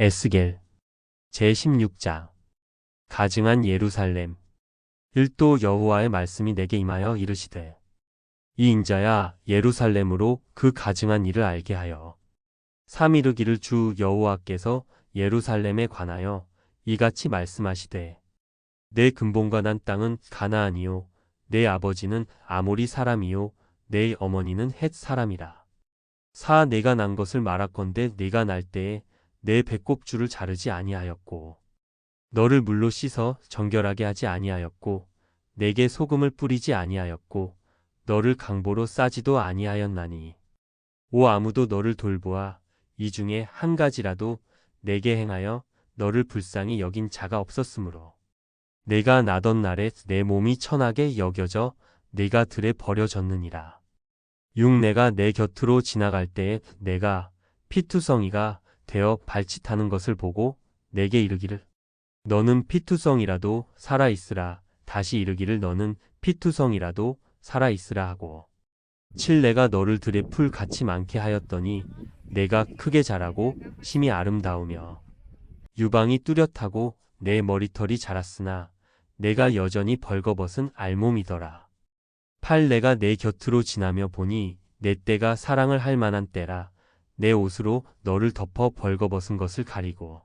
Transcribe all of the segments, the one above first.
에스겔 제16장 가증한 예루살렘. 일도 여호와의 말씀이 내게 임하여 이르시되 이 인자야 예루살렘으로 그 가증한 일을 알게 하여 삼 이르기를 주 여호와께서 예루살렘에 관하여 이같이 말씀하시되 내 근본과 난 땅은 가나안이요 내 아버지는 아모리 사람이요 내 어머니는 헷 사람이라. 사 내가 난 것을 말할건대 내가 날 때에 내 배꼽줄을 자르지 아니하였고 너를 물로 씻어 정결하게 하지 아니하였고 내게 소금을 뿌리지 아니하였고 너를 강보로 싸지도 아니하였나니. 오 아무도 너를 돌보아 이 중에 한 가지라도 내게 행하여 너를 불쌍히 여긴 자가 없었으므로. 내가 나던 날에 내 몸이 천하게 여겨져 내가 들에 버려졌느니라. 육 내가 내 곁으로 지나갈 때에 내가 피투성이가 되어 발짓하는 것을 보고 내게 이르기를 너는 피투성이라도 살아 있으라 다시 이르기를 너는 피투성이라도 살아 있으라 하고 칠 내가 너를 들에 풀 같이 많게 하였더니 내가 크게 자라고 심히 아름다우며 유방이 뚜렷하고 내 머리털이 자랐으나 내가 여전히 벌거벗은 알몸이더라. 팔 내가 내 곁으로 지나며 보니 내 때가 사랑을 할 만한 때라 내 옷으로 너를 덮어 벌거벗은 것을 가리고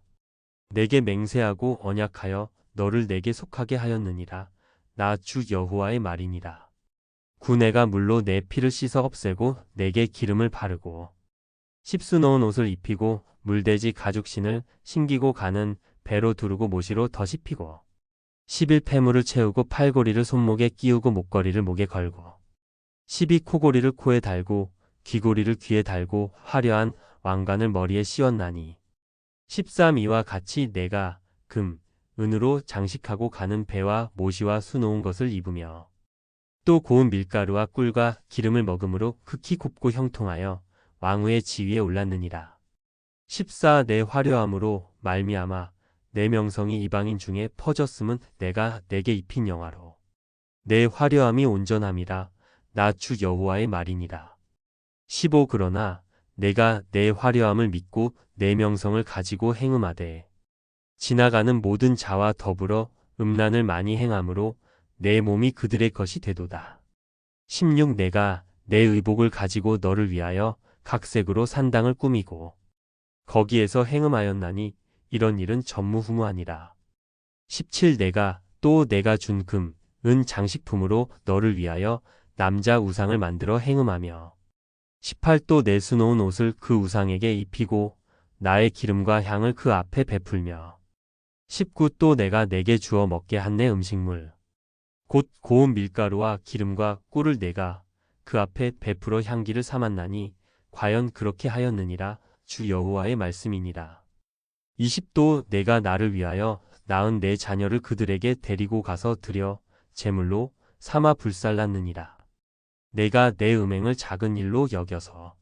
내게 맹세하고 언약하여 너를 내게 속하게 하였느니라. 나 주 여호와의 말이니라. 구내가 물로 내 피를 씻어 없애고 내게 기름을 바르고 십수 넣은 옷을 입히고 물돼지 가죽신을 신기고 가는 배로 두르고 모시로 더 씹히고 십일 폐물을 채우고 팔고리를 손목에 끼우고 목걸이를 목에 걸고 십이 코고리를 코에 달고 귀고리를 귀에 달고 화려한 왕관을 머리에 씌웠나니 십삼이와 같이 내가 금, 은으로 장식하고 가는 배와 모시와 수놓은 것을 입으며 또 고운 밀가루와 꿀과 기름을 먹음으로 극히 곱고 형통하여 왕후의 지위에 올랐느니라. 십사 내 화려함으로 말미암아 내 명성이 이방인 중에 퍼졌음은 내가 내게 입힌 영화로 내 화려함이 온전함이라 나주 여호와의 말이니라. 15 그러나 내가 내 화려함을 믿고 내 명성을 가지고 행음하되 지나가는 모든 자와 더불어 음란을 많이 행함으로 내 몸이 그들의 것이 되도다. 16 내가 내 의복을 가지고 너를 위하여 각색으로 산당을 꾸미고 거기에서 행음하였나니 이런 일은 전무후무하니라. 17 내가 또 내가 준 금, 은 장식품으로 너를 위하여 남자 우상을 만들어 행음하며 18도 내수놓은 옷을 그 우상에게 입히고 나의 기름과 향을 그 앞에 베풀며 19또 내가 내게 주어 먹게 한 내 음식물 곧 고운 밀가루와 기름과 꿀을 내가 그 앞에 베풀어 향기를 삼았나니 과연 그렇게 하였느니라 주 여호와의 말씀이니라. 20도 내가 나를 위하여 낳은 내 자녀를 그들에게 데리고 가서 드려 제물로 삼아 불살랐느니라 내가 내 음행을 작은 일로 여겨서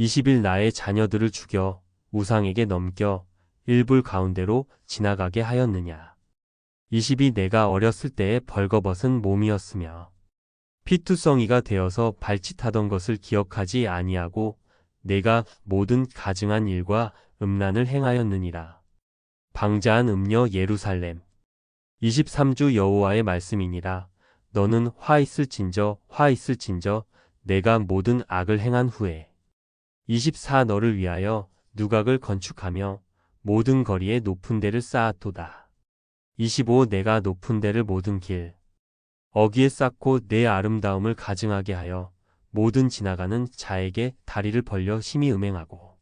20일 나의 자녀들을 죽여 우상에게 넘겨 일불 가운데로 지나가게 하였느냐. 20이 내가 어렸을 때에 벌거벗은 몸이었으며 피투성이가 되어서 발짓하던 것을 기억하지 아니하고 내가 모든 가증한 일과 음란을 행하였느니라. 방자한 음녀 예루살렘 23주 여호와의 말씀이니라. 너는 화 있을진저 화 있을진저 내가 모든 악을 행한 후에 24 너를 위하여 누각을 건축하며 모든 거리에 높은 데를 쌓았도다. 25 내가 높은 데를 모든 길 어기에 쌓고 내 아름다움을 가증하게 하여 모든 지나가는 자에게 다리를 벌려 심히 음행하고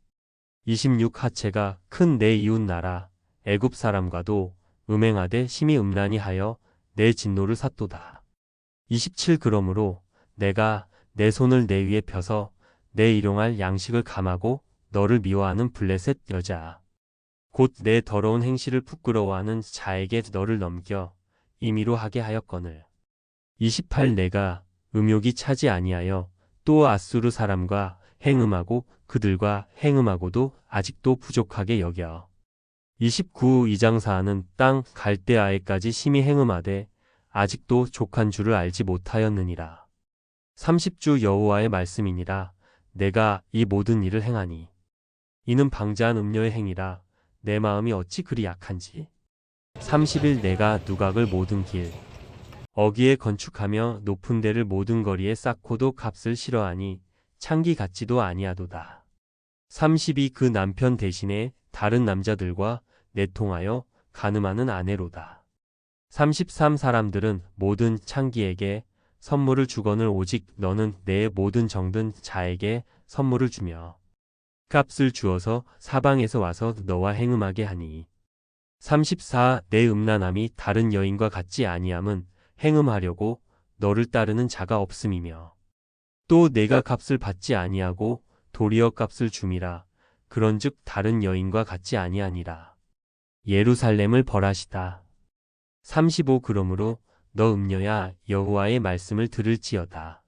26 하체가 큰 내 이웃 나라 애굽 사람과도 음행하되 심히 음란히 하여 내 진노를 샀도다. 27 그러므로 내가 내 손을 내 위에 펴서 내 일용할 양식을 감하고 너를 미워하는 블레셋 여자 곧 내 더러운 행실을 부끄러워하는 자에게 너를 넘겨 임의로 하게 하였거늘. 28 내가 음욕이 차지 아니하여 또 아수르 사람과 행음하고 그들과 행음하고도 아직도 부족하게 여겨. 29 이장사하는 땅 갈대아에까지 심히 행음하되 아직도 족한 줄을 알지 못하였느니라. 30주 여호와의 말씀이니라 내가 이 모든 일을 행하니 이는 방자한 음녀의 행위라 내 마음이 어찌 그리 약한지. 30일 내가 누각을 모든 길. 어기에 건축하며 높은 데를 모든 거리에 쌓고도 값을 싫어하니 창기 같지도 아니하도다. 32그 남편 대신에 다른 남자들과 내통하여 가늠하는 아내로다. 33 사람들은 모든 창기에게 선물을 주거늘 오직 너는 내 모든 정든 자에게 선물을 주며 값을 주어서 사방에서 와서 너와 행음하게 하니. 34 내 음란함이 다른 여인과 같지 아니함은 행음하려고 너를 따르는 자가 없음이며 또 내가 값을 받지 아니하고 도리어 값을 줌이라. 그런즉 다른 여인과 같지 아니하니라. 예루살렘을 벌하시다 35 그러므로 너 음녀야 여호와의 말씀을 들을지어다.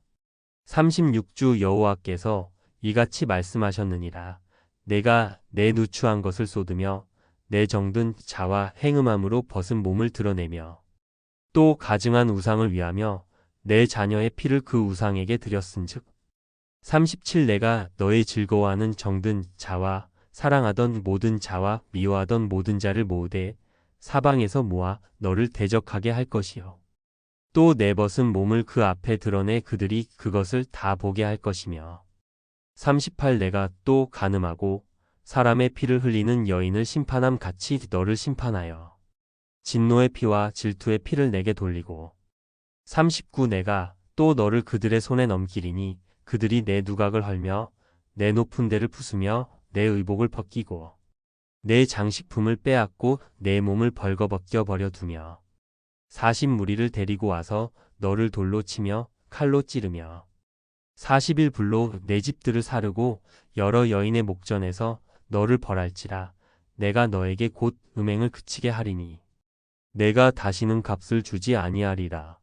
36주 여호와께서 이같이 말씀하셨느니라. 내가 내 누추한 것을 쏟으며 내 정든 자와 행음함으로 벗은 몸을 드러내며 또 가증한 우상을 위하며 내 자녀의 피를 그 우상에게 드렸은즉 37 내가 너의 즐거워하는 정든 자와 사랑하던 모든 자와 미워하던 모든 자를 모으되 사방에서 모아 너를 대적하게 할 것이요. 또 내 벗은 몸을 그 앞에 드러내 그들이 그것을 다 보게 할 것이며. 38 내가 또 가늠하고 사람의 피를 흘리는 여인을 심판함 같이 너를 심판하여 진노의 피와 질투의 피를 내게 돌리고. 39 내가 또 너를 그들의 손에 넘기리니 그들이 내 누각을 헐며 내 높은 데를 부수며 내 의복을 벗기고 내 장식품을 빼앗고 내 몸을 벌거벗겨 버려 두며 40 무리를 데리고 와서 너를 돌로 치며 칼로 찌르며 40일 불로 내 집들을 사르고 여러 여인의 목전에서 너를 벌할지라 내가 너에게 곧 음행을 그치게 하리니 내가 다시는 값을 주지 아니하리라.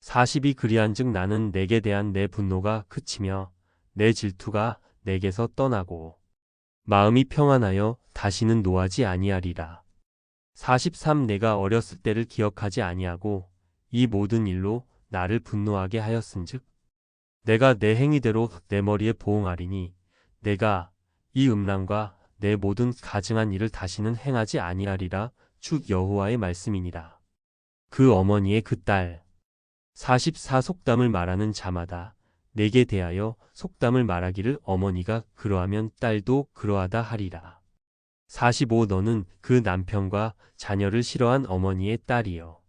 40이 그리한즉 나는 내게 대한 내 분노가 그치며 내 질투가 내게서 떠나고 마음이 평안하여 다시는 노하지 아니하리라 43 내가 어렸을 때를 기억하지 아니하고 이 모든 일로 나를 분노하게 하였은즉 내가 내 행위대로 내 머리에 보응하리니 내가 이 음란과 내 모든 가증한 일을 다시는 행하지 아니하리라 주 여호와의 말씀이니라. 그 어머니의 그 딸. 44 속담을 말하는 자마다 내게 대하여 속담을 말하기를 어머니가 그러하면 딸도 그러하다 하리라. 45 너는 그 남편과 자녀를 싫어한 어머니의 딸이요.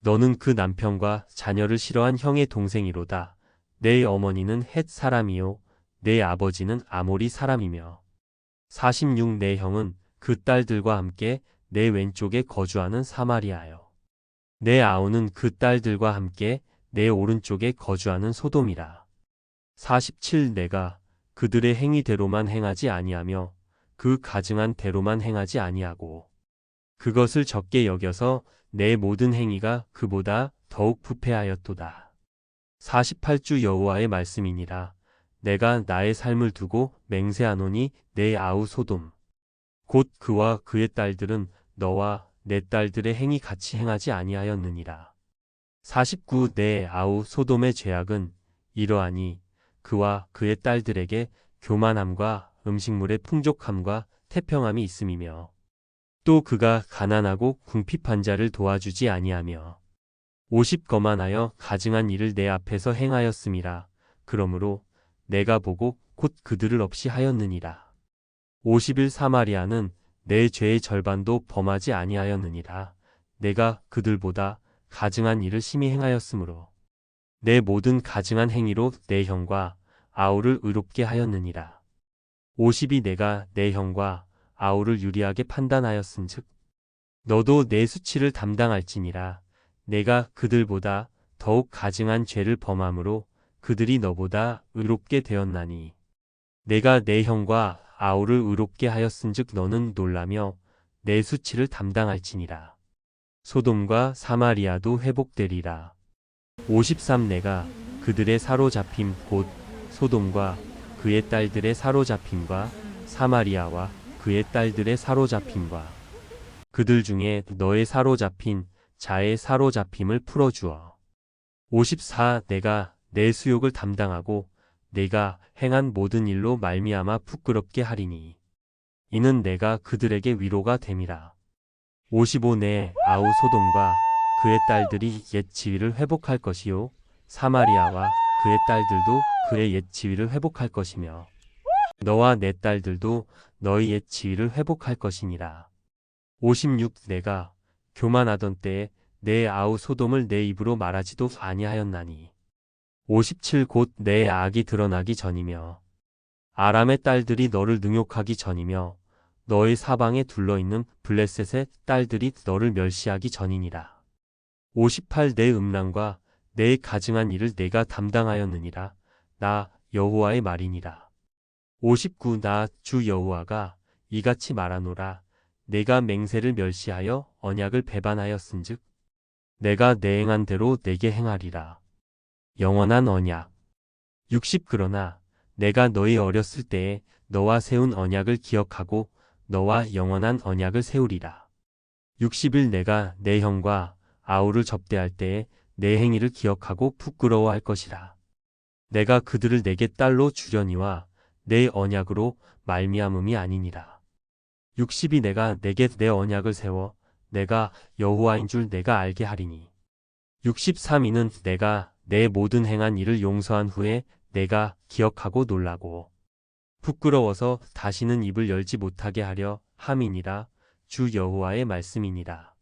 너는 그 남편과 자녀를 싫어한 형의 동생이로다. 내 어머니는 헷 사람이요. 내 아버지는 아모리 사람이며 46 내 형은 그 딸들과 함께 내 왼쪽에 거주하는 사마리아요. 내 아우는 그 딸들과 함께 내 오른쪽에 거주하는 소돔이라. 47 내가 그들의 행위대로만 행하지 아니하며 그 가증한 대로만 행하지 아니하고 그것을 적게 여겨서 내 모든 행위가 그보다 더욱 부패하였도다. 48주 여호와의 말씀이니라. 내가 나의 삶을 두고 맹세하노니 내 아우 소돔. 곧 그와 그의 딸들은 너와 내 딸들의 행위 같이 행하지 아니하였느니라. 49 내 아우 소돔의 죄악은 이러하니 그와 그의 딸들에게 교만함과 음식물의 풍족함과 태평함이 있음이며 또 그가 가난하고 궁핍한 자를 도와주지 아니하며 50 거만하여 가증한 일을 내 앞에서 행하였음이라. 그러므로 내가 보고 곧 그들을 없이 하였느니라. 50일 사마리아는 내 죄의 절반도 범하지 아니하였느니라. 내가 그들보다 가증한 일을 심히 행하였으므로 내 모든 가증한 행위로 내 형과 아우를 의롭게 하였느니라. 50이 내가 내 형과 아우를 유리하게 판단하였은즉 너도 내 수치를 담당할지니라. 내가 그들보다 더욱 가증한 죄를 범함으로 그들이 너보다 의롭게 되었나니. 내가 내 형과 아우를 의롭게 하였은즉 너는 놀라며 내 수치를 담당할지니라. 소돔과 사마리아도 회복되리라. 53 내가 그들의 사로잡힘 곧 소돔과 그의 딸들의 사로잡힘과 사마리아와 그의 딸들의 사로잡힘과 그들 중에 너의 사로잡힌 자의 사로잡힘을 풀어주어 54 내가 내 수욕을 담당하고 내가 행한 모든 일로 말미암아 부끄럽게 하리니 이는 내가 그들에게 위로가 됨이라. 55 내 아우 소돔과 그의 딸들이 옛 지위를 회복할 것이요 사마리아와 그의 딸들도 그의 옛 지위를 회복할 것이며 너와 내 딸들도 너희 옛 지위를 회복할 것이니라. 56 내가 교만하던 때에 내 아우 소돔을 내 입으로 말하지도 아니하였나니 57 곧 내 악이 드러나기 전이며 아람의 딸들이 너를 능욕하기 전이며 너의 사방에 둘러있는 블레셋의 딸들이 너를 멸시하기 전이니라. 58 내 음란과 내 가증한 일을 내가 담당하였느니라. 나 여호와의 말이니라. 59 나 주 여호와가 이같이 말하노라. 내가 맹세를 멸시하여 언약을 배반하였은즉 내가 내 행한 대로 내게 행하리라. 영원한 언약. 60 그러나 내가 너희 어렸을 때에 너와 세운 언약을 기억하고 너와 영원한 언약을 세우리라. 60일 내가 내 형과 아우를 접대할 때에 내 행위를 기억하고 부끄러워할 것이라. 내가 그들을 내게 딸로 주려니와 내 언약으로 말미암음이 아니니라. 60이 내가 내게 내 언약을 세워 내가 여호와인 줄 내가 알게 하리니. 63이는 내가 내 모든 행한 일을 용서한 후에 내가 기억하고 놀라고 부끄러워서 다시는 입을 열지 못하게 하려 함이니라 주 여호와의 말씀이니라.